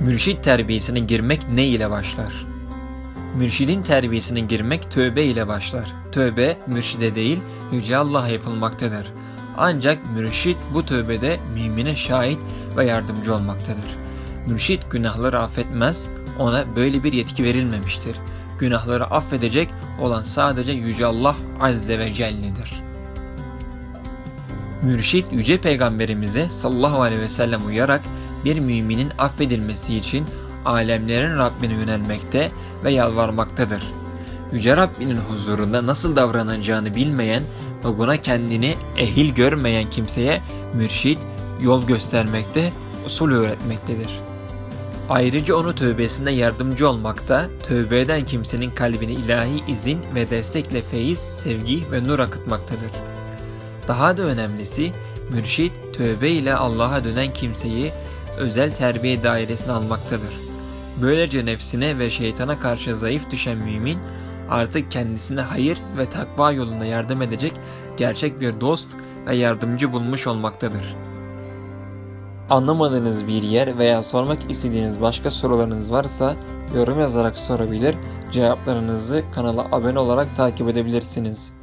Mürşit terbiyesine girmek ne ile başlar? Mürşidin terbiyesine girmek tövbe ile başlar. Tövbe mürşide değil Yüce Allah'a yapılmaktadır. Ancak mürşit bu tövbede mümine şahit ve yardımcı olmaktadır. Mürşit günahları affetmez, ona böyle bir yetki verilmemiştir. Günahları affedecek olan sadece Yüce Allah Azze ve Celle'dir. Mürşit Yüce Peygamberimize sallallahu aleyhi ve sellem uyarak bir müminin affedilmesi için alemlerin Rabbine yönelmekte ve yalvarmaktadır. Yüce Rabbinin huzurunda nasıl davranacağını bilmeyen ve buna kendini ehil görmeyen kimseye mürşit yol göstermekte, usul öğretmektedir. Ayrıca onu tövbesinde yardımcı olmakta, tövbe eden kimsenin kalbine ilahi izin ve destekle feyiz, sevgi ve nur akıtmaktadır. Daha da önemlisi mürşit tövbe ile Allah'a dönen kimseyi özel terbiye dairesine almaktadır. Böylece nefsine ve şeytana karşı zayıf düşen mümin artık kendisine hayır ve takva yolunda yardım edecek gerçek bir dost ve yardımcı bulmuş olmaktadır. Anlamadığınız bir yer veya sormak istediğiniz başka sorularınız varsa yorum yazarak sorabilir, cevaplarınızı kanala abone olarak takip edebilirsiniz.